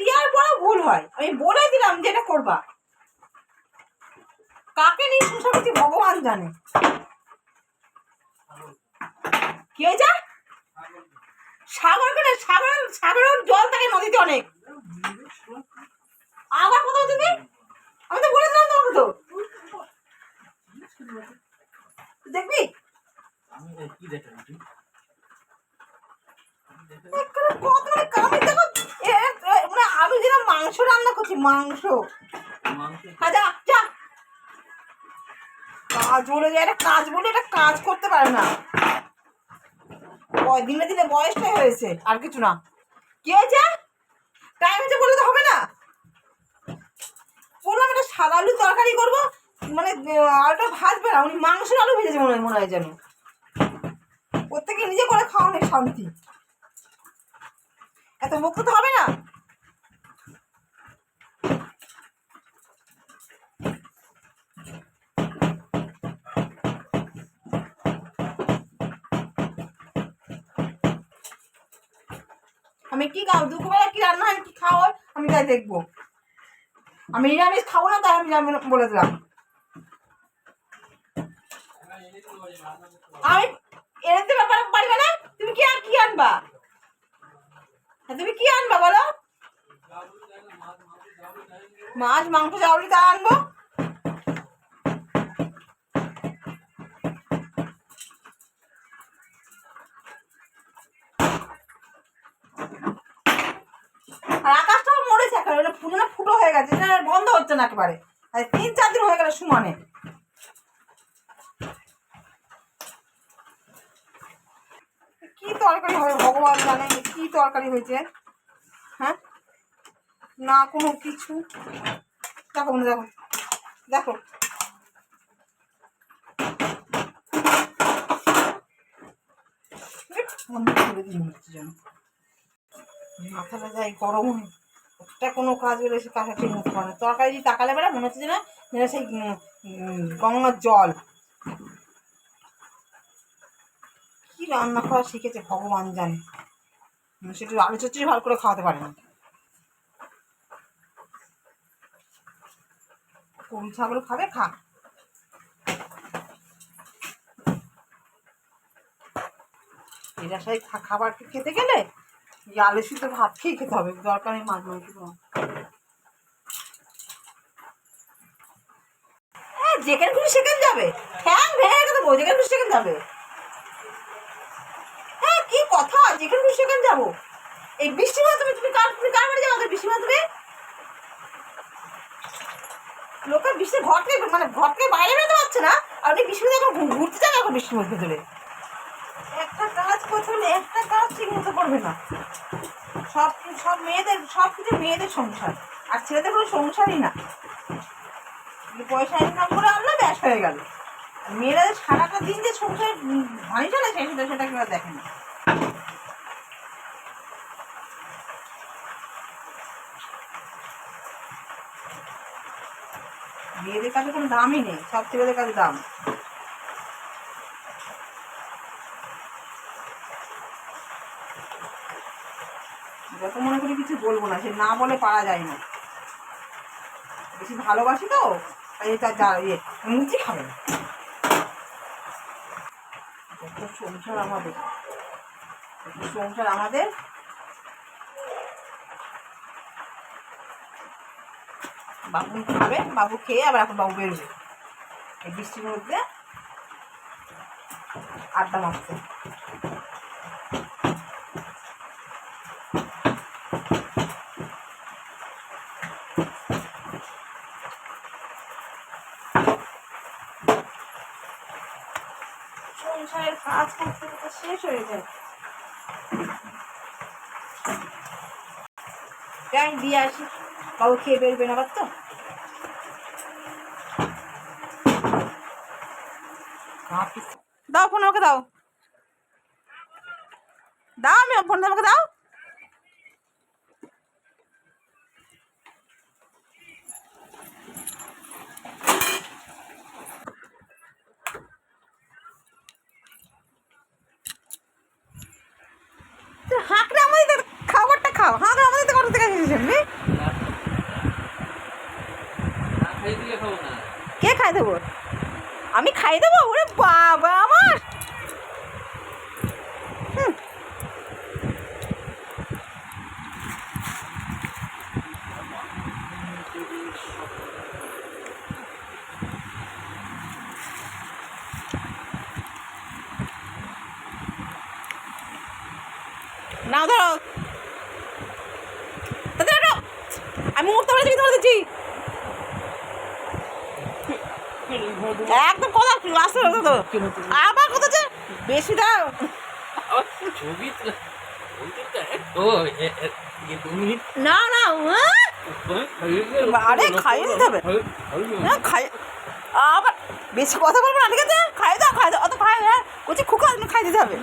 দেওয়ার পরও ভুল হয়। আমি বলে দিলাম যে এটা করবা। কাকে নিয়ে সংসার করছি ভগবান জানে। কি হয়েছে? সাগর কেন সাগর সাগরের জল থাকে নদীতে অনেক। আবার কোথাও তুমি? আমি তো বলে দিলাম তোমাকে তো। দেখবি? কত মানে দেখো এ, মানে আমি যেন মাংস রান্না করছি মাংস? হ্যাঁ যা যা। কাজ বলে যে একটা কাজ বলে একটা কাজ করতে পারে না। দিনে দিনে বয়সটাই হয়েছে আর কিছু না। কি হয়েছে? টাইম হচ্ছে বলে তো হবে না। বললাম একটা সাদা আলুর তরকারি করব মানে আলুটা ভাজবে না উনি মাংসের আলু ভেজেছে মনে হয় মনে হয় যেন। প্রত্যেকে নিজে করে খাওয়া শান্তি। এত মুখ তো হবে না। আমি কি খাব? দুপুরবেলা কি রান্না হয় কি খাওয়া আমি তাই দেখব। আমি নিরামিষ খাব না তাই আমি বলে দিলাম। আমি এনে দিতে ব্যাপার পারবে না তুমি কি আর কি আনবা? হ্যাঁ, তুমি কি আনবা বলো? মাছ মাংস চাউলি তা আনব? একেবারে ফুটো না ফুটো হয়ে গেছে বন্ধ হচ্ছে না একেবারে। তিন চার দিন হয়ে গেল সমানে। কি তরকারি হয় ভগবান জানে, কি তরকারি হয়েছে? হ্যাঁ? না কোনো কিছু। দেখো মনে দেখো। দেখো। মাথাটা যাই গরম একটা কোনো কাজ বেরো সে ঠিক মতো করে তরকারি দিয়ে তাকালে বেড়া মনে হচ্ছে না যেন সেই গঙ্গার জল। কি রান্না করা শিখেছে ভগবান জানে। সেটা আলু চচ্চড়ি ভালো করে খাওয়াতে পারে না। গরু, ছাগল খাবে, খা। এরা খাবার খেতে গেলে এই আলু সিদ্ধ ভাত খেয়ে খেতে হবে, দরকার নেই মাছ মাংস হ্যাঁ যেখানে খুশি সেখানে যাবে। হ্যাঁ ভেঙে রেখে দেবো যেখানে খুশি সেখানে যাবে। হ্যাঁ কি কথা? যেখানে খুশি সেখানে যাব। এই বৃষ্টি মাধ্যমে তুমি কার তুমি কার বাড়ি যাব বৃষ্টি মাধ্যমে লোকের বৃষ্টি ঘর থেকে মানে ঘর থেকে বাইরে বেরোতে পারছে না। আর ওই বৃষ্টি এখন ঘুরতে যাবে এখন বৃষ্টির মধ্যে ধরে একটা কাজ প্রথমে, একটা কাজ করবে না। সব সব মেয়েদের, সব কিছু মেয়েদের সংসার। আর ছেলেদের কোনো সংসারই না। পয়সা ইনকাম করে আনলো ব্যাস হয়ে গেল। মেয়েরা সারাটা দিন যে সংসার ভারী চলে সেটা সেটা কেউ দেখে না। মেয়েদের কাছে কোনো দামই নেই, সব ছেলেদের কাছে দাম। যত মনে করি কিছু বলব না, সে না বলে পারা যায় না বেশি ভালোবাসি তো, তাই এটা যা ইয়ে মুচি খাবে না। সংসার আমাদের সংসার আমাদের, বাবু খাবে, বাবু খেয়ে আবার এখন বাবু বেরোবে। এই বৃষ্টির মধ্যে আড্ডা মারতে। সংসারের কাজ করতে করতে শেষ হয়ে যায়। যাই দিয়ে আসি। বাবু খেয়ে বেরোবেন আবার তো? দাও ফোন আমাকে দাও। দাও আমি ফোন আমাকে দাও হাঁকড়ে আমাদের খাবারটা খাও হাঁকড়ে আমাদের তো কথা থেকে এসেছেন খাই দেবো? আমি খাই দেবো? ওরে বাবা আমার। নাও ধরো তাদের আমি তোমার দিচ্ছি একদম কথা আসতে তো আবার কথা যে বেশি দাও। ছবি না না আরে, খাইয়ে দিতে হবে। না খাই আবার বেশি কথা বলব না ঠিক আছে? খাই দাও খাই দাও। অত খাই হ্যাঁ বলছি খুকা খাই দিতে হবে।